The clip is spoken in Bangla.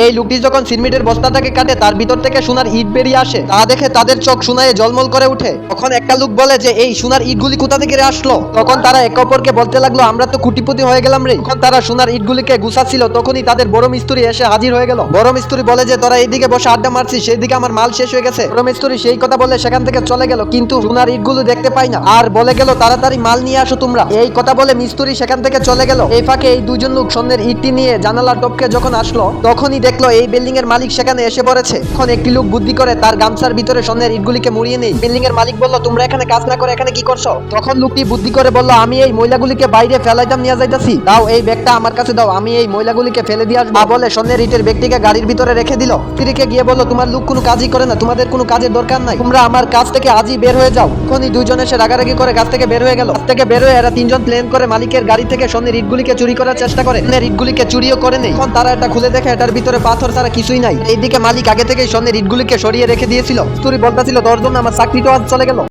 এই লোকটি যখন সিরমিটের বস্তাটাকে কাটে, তার ভিতর থেকে সোনার ইট বেরিয়ে আসে। তা দেখে তাদের চোখ সোনায় জলমল করে উঠে। তখন একটা লোক বলে যে, এই সোনার ইটগুলি কোথা থেকে আসলো? তখন তারা একে অপরকে বলতে লাগল, আমরা তো কুটিপুতি হয়ে গেলাম রে। তখন তারা সোনার ইটগুলিকে গুছাচ্ছিল, তখনই তাদের বড় মিস্ত্রি এসে হাজির হয়ে গেল। বড় মিস্ত্রি বলে যে, তোরা এইদিকে বসে আড্ডা মারছিস সেই দিকে আমার মাল শেষ হয়ে গেছে। বড় মিস্ত্রি সেই কথা বলে সেখান থেকে চলে গেল, কিন্তু সোনার ইটগুলো দেখতে পাই না। আর বলে গেল, তাড়াতাড়ি মাল নিয়ে আসো তোমরা। এই কথা বলে মিস্ত্রি সেখান থেকে চলে গেল। এই ফাঁকে এই দুজন লোক স্বর্ণের ইটটি নিয়ে জানালা টপকে যখন আসলো, তখনই দেখল এই বিল্ডিং এর মালিক সেখানে এসে পড়েছে। এখন একটি লোক বুদ্ধি করে তার গামছার ভিতরে স্বর্ণের ইটগুলিকে মুড়িয়ে নেই। বিল্ডিং এর মালিক বলল, তোমরা এখানে কাজ না করে এখানে কি করছ? তখন লোকটি বুদ্ধি করে বলল, আমি এই মহিলাগুলিকে বাইরে ফেলাইতাম নিয়ে যাইতাছি। দাও এই ব্যাগটা আমার কাছে দাও, আমি এই মহিলাগুলিকে ফেলে দিয়ে আসব। বলে, স্বর্ণের ইটের ব্যক্তিকে গাড়ির ভিতরে রেখে দিল। স্ত্রীকে গিয়ে বলল, তোমার লোক কোনো কাজই করে না, তোমাদের কোনো কাজের দরকার নাই। তোমরা আমার কাছ থেকে আজই বের হয়ে যাও। তখনই দুইজন এসে রাগারাগি করে কাছ থেকে বের হয়ে গেল। থেকে বের হয়ে এরা তিনজন প্লেন করে মালিকের গাড়ি থেকে স্বর্ণের ইটগুলিকে চুরি করার চেষ্টা করে। ইটগুলিকে চুরিও করে নেই। তখন তারা এটা খুলে দেখে, এটার ভিতরে পাথর ছাড়া কিছুই নাই। এইদিকে মালিক আগে থেকে স্বর্ণের ইটগুলিকে সরিয়ে রেখে দিয়েছিল। স্ত্রী বলতেছিল দশজন আমার চাকরিটা আজ চলে গেল।